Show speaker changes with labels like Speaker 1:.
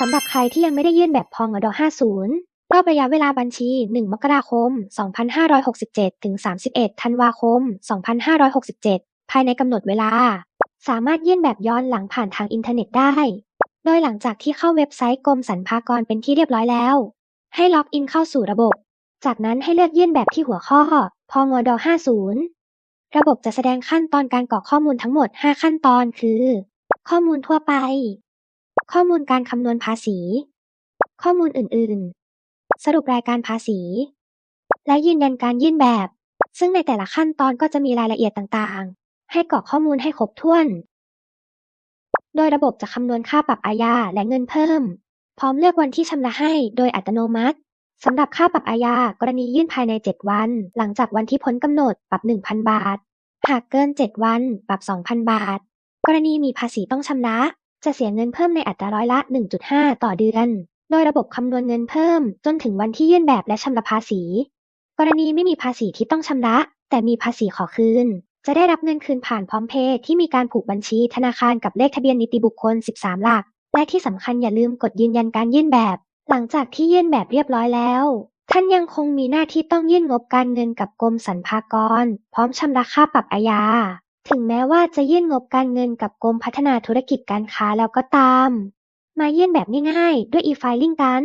Speaker 1: สำหรับใครที่ยังไม่ได้ยื่นแบบพองอด50 รอบระยะเวลาบัญชี 1 มกราคม 2567 ถึง 31 ธันวาคม 2567 ภายในกำหนดเวลา สามารถยื่นแบบย้อนหลังผ่านทางอินเทอร์เน็ตได้ โดยหลังจากที่เข้าเว็บไซต์กรมสรรพากรเป็นที่เรียบร้อยแล้ว ให้ล็อกอินเข้าสู่ระบบ จากนั้นให้เลือกยื่นแบบที่หัวข้อพองอด50 ระบบจะแสดงขั้นตอนการกรอกข้อมูลทั้งหมด 5 ขั้นตอนคือ ข้อมูลทั่วไป ข้อมูลการคำนวณภาษี ข้อมูลอื่น ๆ สรุปรายการภาษี และยืนยันการยื่นแบบ ซึ่งในแต่ละขั้นตอนก็จะมีรายละเอียดต่างๆ ให้กรอกข้อมูลให้ครบถ้วน โดยระบบจะคำนวณค่าปรับอาญาและเงินเพิ่ม พร้อมเลือกวันที่ชำระให้โดยอัตโนมัติสำหรับค่าปรับอาญากรณียื่นภายใน 7 วัน หลังจากวันที่พ้นกำหนดปรับ 1,000 บาท หากเกิน 7 วัน ปรับ 2,000 บาท กรณีมีภาษีต้องชำระ จะเสียเงินเพิ่มในอัตราร้อยละ 1.5 ต่อเดือน โดยระบบคำนวณเงินเพิ่ม จนถึงวันที่ยื่นแบบและชำระภาษี กรณีไม่มีภาษีที่ต้องชำระ แต่มีภาษีขอคืน จะได้รับเงินคืนผ่านพร้อมเพย์ที่มีการผูกบัญชีธนาคารกับเลขทะเบียนนิติบุคคล 13 หลัก และที่สำคัญอย่าลืมกดยืนยันการยื่นแบบ หลังจากที่ยื่นแบบเรียบร้อยแล้วท่านยังคงมีหน้าที่ต้องยื่นงบการเงินกับกรมสรรพากร พร้อมชำระค่าปรับอาญา ถึงแม้ว่าจะยื่นงบการเงินกับกรมพัฒนาธุรกิจการค้าแล้วก็ตาม มายื่นแบบง่ายๆด้วยอีไฟลิ่งกัน